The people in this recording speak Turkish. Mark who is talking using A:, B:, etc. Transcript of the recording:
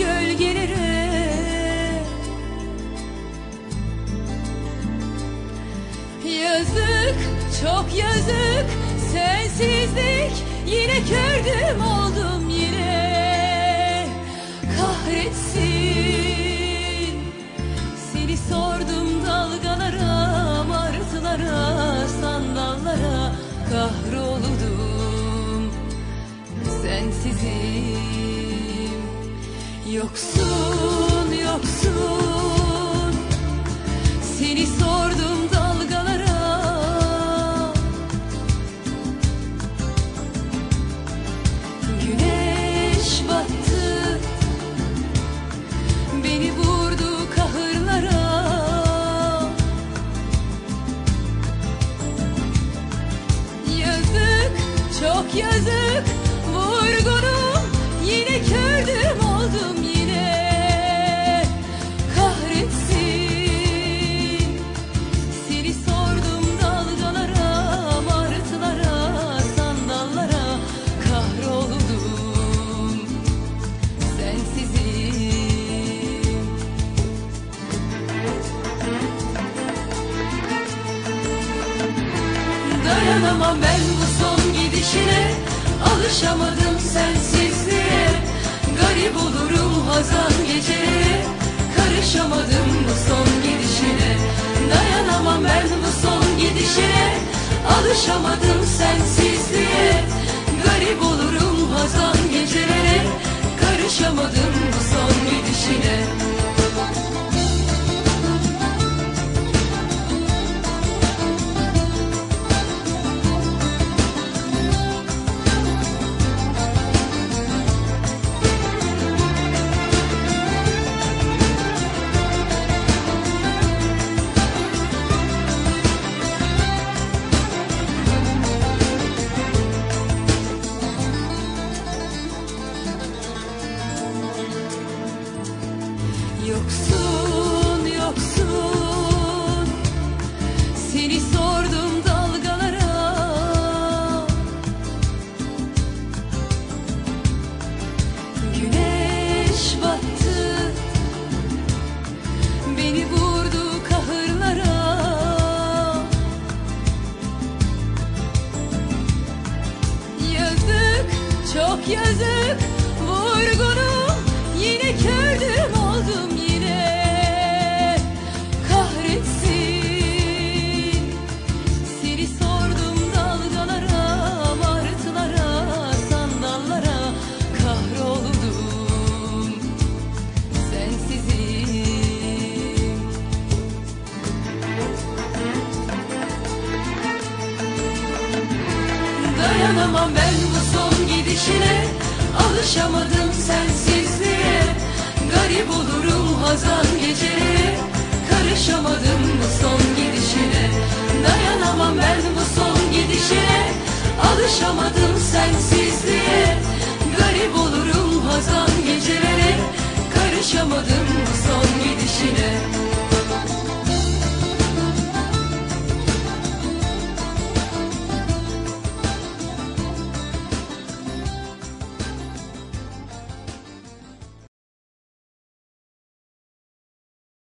A: gölgelere Yazık çok yazık. Sensizlik yine kördüm oldum yine. Çok yazık Vurgunum yine kördüm oldum yine. Kahretsin Seni sordum dalgalara Martılara, sandallara. Kahroldum Sensizim. Dayanamam ben gidişine Alışamadım sensizliğe. Garip olurum hazan geceleri Karışamadım bu son gidişine. Dayanamam ben bu son gidişine Alışamadım Yoksun, yoksun. Seni sordum dalgalara. Güneş battı. Beni vurdu kahırlara. Yazık, çok yazık. Vurgunum yine kördüm oldum yine. Kahretsin. Seni sordum dalgalara Martılara, sandallara. Kahroldum. Sensizim. Dayanamam ben bu son gidişine. Alışamadım olurum hazan geceleri Karışamadım bu son gidişine. Dayanamam ben bu son gidişine Alışamadım